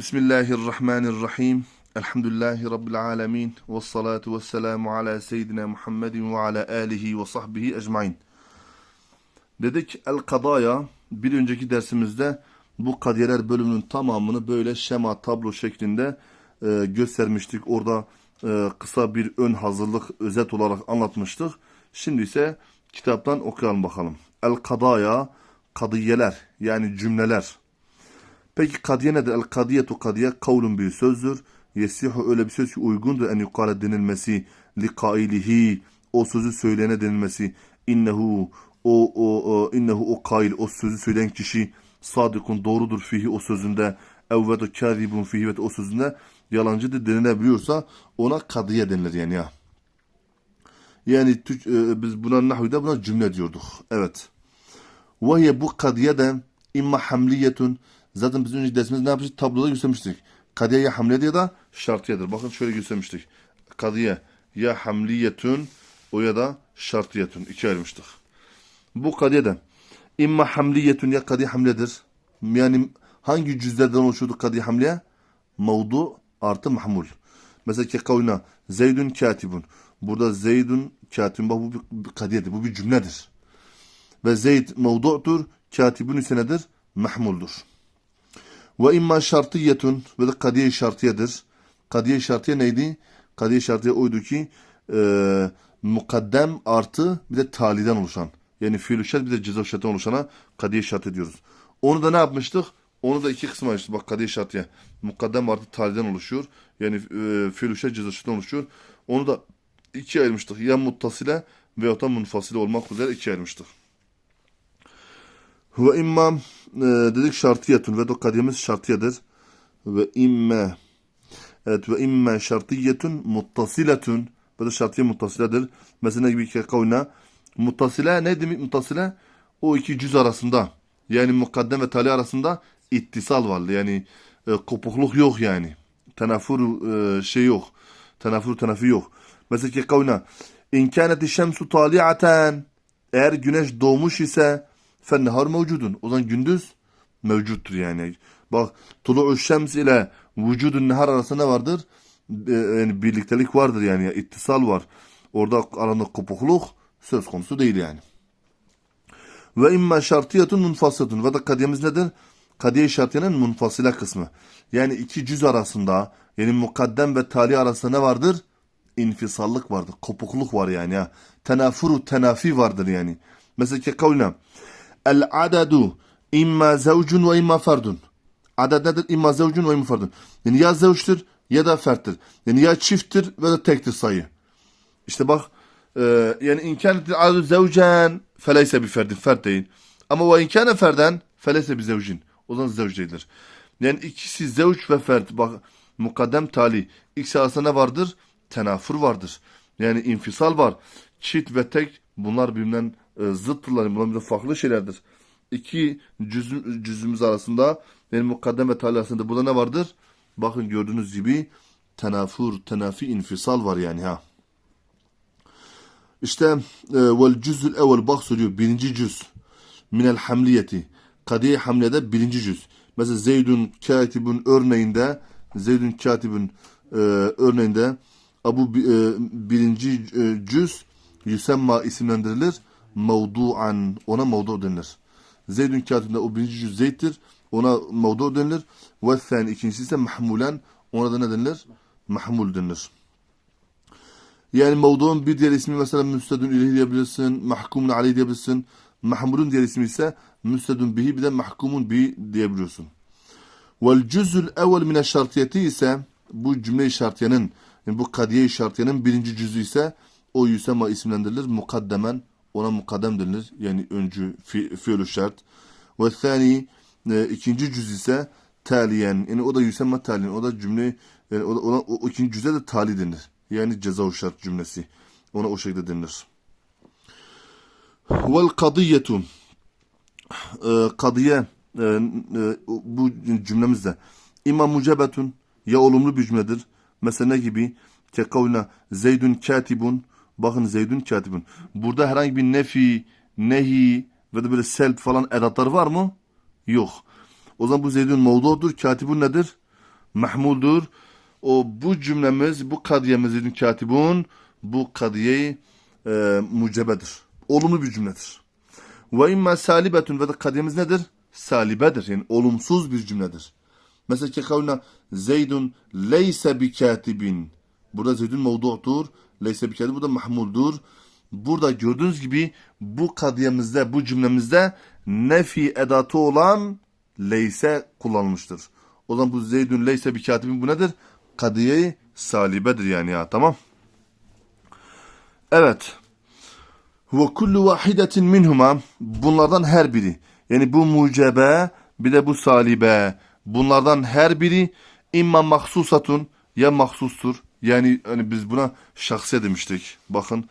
Bismillahirrahmanirrahim. Elhamdülillahi Rabbil alemin. Ve salatu ve selamu ala seyyidina Muhammedin ve ala alihi ve sahbihi ecmain. Dedik el kadaya bir önceki dersimizde bu kadiyeler bölümünün tamamını böyle şema tablo şeklinde e, göstermiştik. Orada e, kısa bir ön hazırlık özet olarak anlatmıştık. Şimdi ise kitaptan okuyalım bakalım. El kadaya kadiyeler yani cümleler. Peki kadiye nedir? El kadiyetu kadiye kavlun bir sözdür. Yesihu öyle bir söz ki uygundur en yukale denilmesi li kailihi o sözü söyleyene denilmesi innehu o o, o innehu o kail o sözü söyleyen kişi sadıkun doğrudur fihi o sözünde evvedu kâzibun fihi ve o sözünde yalancıdır denilebiliyorsa ona kadiye denilir yani ya. Yani Türk, e, biz buna nahvide buna cümle diyorduk. Evet. Ve bu kadiyeden imma hamliyetun Zaten biz önce dersimizde ne yapmıştık? Tabloda göstermiştik. Kadiye ya hamle ya da şartiyedir. Bakın şöyle göstermiştik. Kadiye ya hamliyetün o ya da şartiyetün. iki ayırmıştık. Bu kadiyeden imma hamliyetün ya kadiye hamledir. Yani hangi cüzlerden oluşuyordu kadiye hamliye? Mevdu artı mahmul. Mesela ki kavuna Zeydun katibun. Burada Zeydun katibun. Bak bu bir kadiyedir. Bu bir cümledir. Ve Zeyd mevdu'tur. Katibun ise nedir? Mahmuldur. Ve imma şartiyetun ve de kadiye şartiyedir. Kadiye şartiye neydi? Kadiye şartiye oydu ki e, mukaddem artı bir de taliden oluşan. Yani fiil şart bir de ceza şartı oluşana kadiye şart ediyoruz. Onu da ne yapmıştık? Onu da iki kısma ayırmıştık. Bak kadiye şartiye. Mukaddem artı taliden oluşuyor. Yani e, fiil şart ceza şartı oluşuyor. Onu da iki ayırmıştık. Ya muttasile veyahut da munfasile olmak üzere iki ayırmıştık. Ve imma e, dedik şartiyetun ve kadiyemiz şartiyedir. Ve imme evet ve imme şartiyetun muttasiletun ve de şartiye muttasiledir. Mesela gibi ki kavna muttasile ne demek muttasile? O iki cüz arasında yani mukaddem ve tali arasında ittisal var. Yani e, kopukluk yok yani. Tenafur e, şey yok. Tenafur tenafi yok. Mesela ki kavna in kâneti şemsu tali'aten eğer güneş doğmuş ise fennehar mevcudun. O zaman gündüz mevcuttur yani. Bak tulu'u şems ile vücudun nehar arasında vardır? E, yani birliktelik vardır yani ittisal var. Orada aranda kopukluk söz konusu değil yani. Ve imma şartiyetun munfasılatun. Ve de kadiyemiz nedir? Kadiye şartiyenin munfasile kısmı. Yani iki cüz arasında yani mukaddem ve tali arasında ne vardır? İnfisallık vardır. Kopukluk var yani ya. Tenafuru tenafi vardır yani. Mesela ki kavlina El adadu imma zevcun ve imma ferdun. Adad nedir? İmma zevcun ve imma ferdun. Yani ya zevçtir ya da ferttir. Yani ya çifttir ve de tektir sayı. İşte bak e, yani imkanetil adadu zevcen feleyse bir ferdin. Fert değil. Ama ve imkane ferden feleyse bir zevcin. O zaman zevc değildir. Yani ikisi zevç ve fert. Bak mukaddem tali. İkisi arasında vardır? Tenafur vardır. Yani infisal var. Çift ve tek bunlar birbirinden e, zıttırlar. Bunlar birbirinden farklı şeylerdir. İki cüzüm, cüzümüz arasında yani mukaddem ve tali arasında burada ne vardır? Bakın gördüğünüz gibi tenafur, tenafi, infisal var yani ha. İşte e, vel cüzül evvel bak soruyor birinci cüz minel hamliyeti kadiye hamlede birinci cüz. Mesela Zeydun katibun örneğinde Zeydun katibun e, örneğinde bu e, birinci e, cüz yüsemma isimlendirilir. Mevdu'an ona mevdu denilir. Zeydun katibinde o birinci cüz Zeyd'dir. Ona mevdu denilir. Ve thani ikincisi ise mahmulen ona da ne denilir? Mahmul denilir. Yani mevduun bir diğer ismi mesela müstedun ileyhi diyebilirsin, mahkumun aleyh diyebilirsin. Mahmulun diğer ismi ise müstedun bihi bir de mahkumun bihi diyebiliyorsun. Vel cüzül evvel mine şartiyeti ise bu cümle-i şartiyenin yani bu kadiye-i şartiyenin birinci cüzü ise o yüsema isimlendirilir. Mukaddemen ona mukaddem denilir. Yani öncü fi, şart. Ve thani e, ikinci cüz ise taliyen. Yani o da yüsema taliyen. O da cümle yani o, da, o, ikinci cüze de tali denir. Yani ceza şart cümlesi. Ona o şekilde denilir. Vel kadiyetu e, kadiye e, e, bu cümlemizde imma mucebetun ya olumlu bir cümledir. Mesela gibi? Ke kavna Zeydun katibun Bakın Zeydun katibun. Burada herhangi bir nefi, nehi ve de böyle selb falan edatlar var mı? Yok. O zaman bu Zeydun mevdudur. Katibun nedir? mahmuldur. O bu cümlemiz, bu kadiyemiz Zeydun katibun bu kadiye e, mucebedir. Olumlu bir cümledir. Ve imma salibetun ve de kadiyemiz nedir? Salibedir. Yani olumsuz bir cümledir. Mesela ki kavlina Zeydun leyse bi katibin. Burada Zeydun mevdu'tur. Leyse bi katibin. Bu da mahmuldur. Burada gördüğünüz gibi bu kadiyemizde, bu cümlemizde nefi edatı olan leyse kullanılmıştır. O zaman bu Zeydun leyse bi katibin bu nedir? Kadiye salibedir yani ya tamam. Evet. Ve kullu vahidetin minhuma bunlardan her biri. Yani bu mucebe bir de bu salibe. Bunlardan her biri imma mahsusatun ya mahsustur. Yani hani biz buna şahsiye demiştik. Bakın.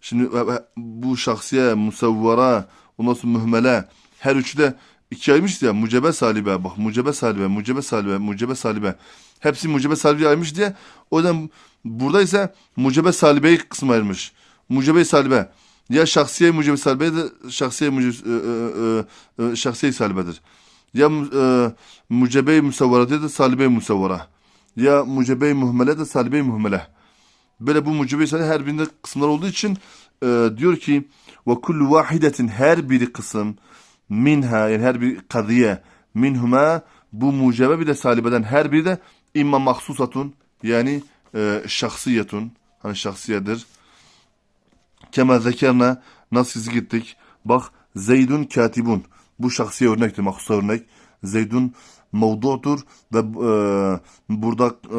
Şimdi e, e, bu şahsiye, musavvara, ondan sonra mühmele her üçü de ikiye ayırmış ya. Mucebe salibe. Bak mucebe salibe, mucebe salibe, mucebe salibe. Hepsi mucebe salibe ayırmış diye. O yüzden burada ise mucebe salibeyi kısmı ayırmış. Mucebe salibe. Ya şahsiye mucebe salibe da şahsiye mucebe, e, e, e, şahsiye salibedir. Ya e, mucebe musavvara ya da salibe musavvara. Ya mucebe muhmele de salibe muhmele. Böyle bu mucebe salibe her birinde kısımlar olduğu için e, diyor ki ve kullu vahidetin her biri kısım minha yani her bir kadiye minhuma bu mucebe bir de salibeden her biri de imma mahsusatun yani e, şahsiyetun hani şahsiyedir. Kema zekerna nasıl gittik? Bak Zeydun katibun. Bu şahsiye örnektir, mahsus örnek. Zeydun mevdudur ve e, burada e,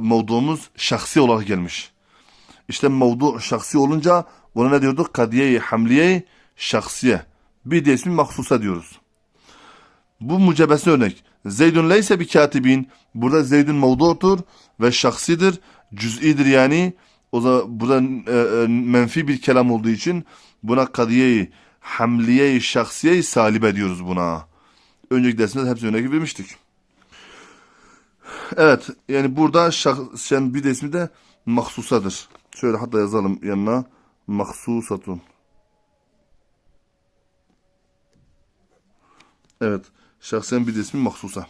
mevduumuz şahsi olarak gelmiş. İşte mevdu şahsi olunca buna ne diyorduk? Kadiye-i hamliye şahsiye. Bir de ismi mahsusa diyoruz. Bu mucebesi örnek. Zeydun leyse bir katibin. Burada Zeydun mevdudur ve şahsidir. Cüz'idir yani. O da burada e, e, menfi bir kelam olduğu için buna kadiye-i hamliye-i şahsiye-i salibe diyoruz buna. Önceki dersimde hepsi örnek vermiştik. Evet yani burada şahsen bir de ismi de mahsusadır. Şöyle hatta yazalım yanına. Mahsusatun. Evet. Şahsen bir de ismi mahsusa.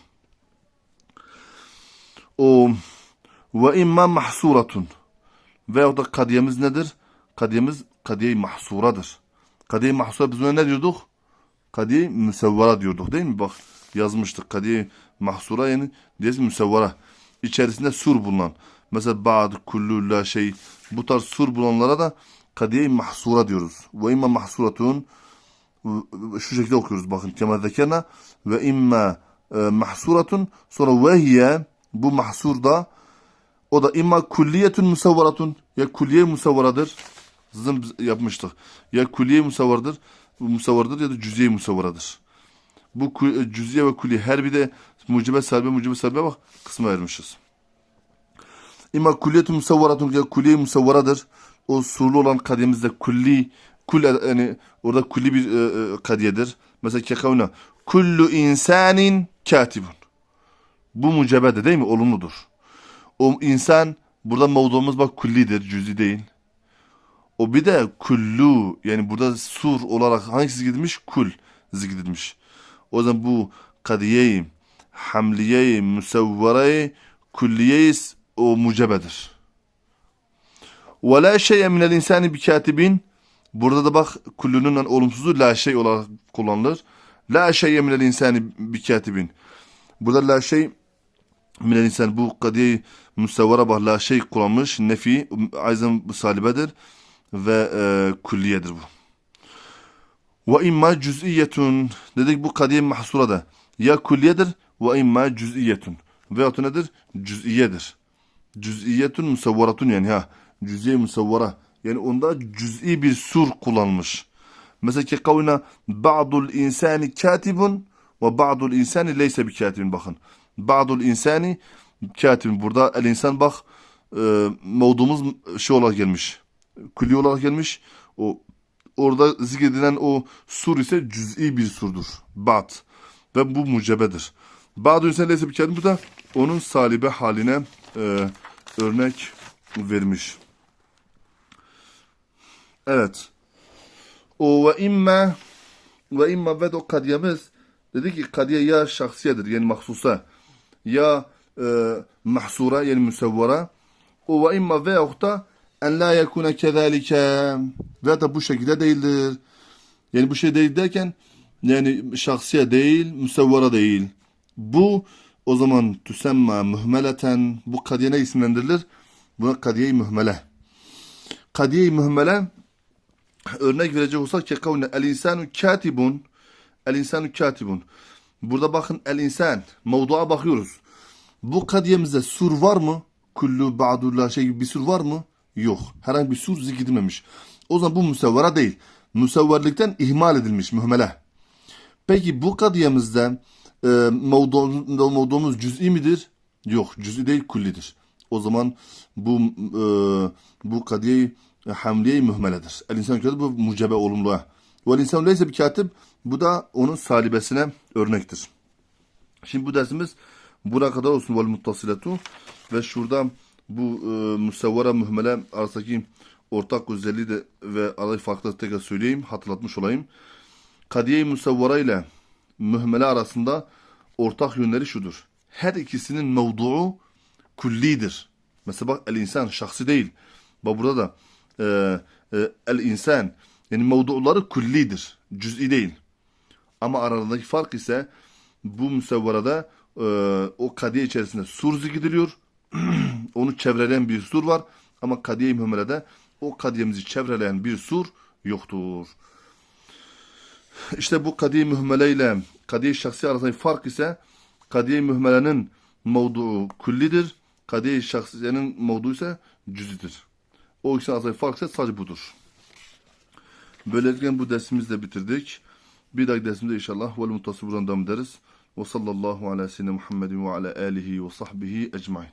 O ve imma mahsuratun. Veyahut da kadiyemiz nedir? Kadiyemiz kadiye-i mahsuradır. Kadiye-i mahsura biz ona ne diyorduk? Kadiye-i müsevvara diyorduk değil mi? Bak yazmıştık. Kadiye-i mahsura yani diyez müsevvara. İçerisinde sur bulunan. Mesela ba'd, kullu, la şey. Bu tarz sur bulunanlara da kadiye-i mahsura diyoruz. Ve imma mahsuratun şu şekilde okuyoruz bakın. Kema zekerna ve imma e, mahsuratun sonra ve hiye bu mahsurda o da imma kulliyetun musavvaratun ya kulliye musavvaradır. Zım yapmıştık. Ya kulliye musavvaradır, musavvaradır ya da cüziye musavvaradır. Bu cüziye ve kulliye her bir de mucibe salbe mucibe salbe bak kısmı vermişiz. İmma kulliyetun musavvaratun ya kulliye musavvaradır. O surlu olan kademizde kulli kul yani orada kulli bir e, e, kadiyedir. Mesela kekavna kullu insanin katibun. Bu mucebede değil mi? Olumludur. O insan burada mevduğumuz bak kullidir, cüzi değil. O bir de kullu yani burada sur olarak hangisi gidilmiş? Kul zikredilmiş. O zaman bu kadiyeyi, hamliyeyi, musavvareyi, kulliyeyi o mucebedir. Ve la şey'e minel insani bi katibin Burada da bak kullunun olumsuzu la şey olarak kullanılır. La şey'e minel insani bi katibin. Burada la şey minel insan bu kadiye müstevara bak la şey kullanmış. Nefi ayzen salibedir ve e, külliyedir bu. Ve imma cüz'iyetun dedik bu kadiye mahsurada ya külliyedir ve imma cüz'iyetun veyahut nedir? Cüz'iyedir. Cüz'iyetun musavvaratun yani ha. Cüz'iye musavvara. Yani onda cüz'i bir sur kullanmış. Mesela ki kavina ba'dul insani katibun ve ba'dul insani leyse bir katibin bakın. Ba'dul insani katibin. Burada el insan bak e, mevdumuz şey olarak gelmiş. Külli olarak gelmiş. O orada zikredilen o sur ise cüz'i bir surdur. Ba'd. Ve bu mucebedir. Ba'dul insan leyse bir katibin. Bu da onun salibe haline e, örnek vermiş. Evet. O ve imma ve imma ve o kadiyemiz dedi ki kadiye ya şahsiyedir yani mahsusa ya e, mahsura yani müsevvara. O ve imma veyahut da en la yekune kezalike ve da bu şekilde değildir. Yani bu şey değil derken yani şahsiye değil, müsevvara değil. Bu o zaman tüsemma mühmeleten bu kadiye ne isimlendirilir? Buna kadiye-i mühmele. Kadiye-i mühmele örnek verecek olsak ki kavne el insanu katibun el insanu katibun. Burada bakın el insan mevduğa bakıyoruz. Bu kadiyemizde sur var mı? Kullu ba'dullah şey gibi bir sur var mı? Yok. Herhangi bir sur zikredilmemiş. O zaman bu müsevvera değil. Müsevverlikten ihmal edilmiş mühmele. Peki bu kadiyemizde e, mevdu, mevduğumuz cüz'i midir? Yok. Cüz'i değil kullidir. O zaman bu e, bu kadiye hamliye mühmeledir. El insan katib bu mucebe olumluğa. Vel insan leyse bir katip bu da onun salibesine örnektir. Şimdi bu dersimiz buraya kadar olsun vel muttasiletu ve şurada bu e, müsevvera mühmele arasındaki ortak özelliği de ve arayı farklı tekrar söyleyeyim, hatırlatmış olayım. Kadiye-i müsevvera ile mühmele arasında ortak yönleri şudur. Her ikisinin mevduu kullidir. Mesela bak el insan şahsi değil. Bak burada da e, e, el insan yani mevduları kullidir. Cüz'i değil. Ama aralarındaki fark ise bu müsevverada e, o kadiye içerisinde sur zikrediliyor. Onu çevreleyen bir sur var. Ama kadiye-i mühmelede o kadiyemizi çevreleyen bir sur yoktur. İşte bu kadiye mühmele ile kadiye şahsi arasındaki fark ise kadiye mühmelenin mevduu kullidir. Kadiye şahsiyenin mevduu ise cüzidir. O ikisi arasındaki fark ise sadece budur. Böylelikle bu dersimizi de bitirdik. Bir dahaki dersimizde inşallah vel muttası buradan devam ederiz. Ve sallallahu ala seyyidina Muhammedin ve ala alihi ve sahbihi ecmain.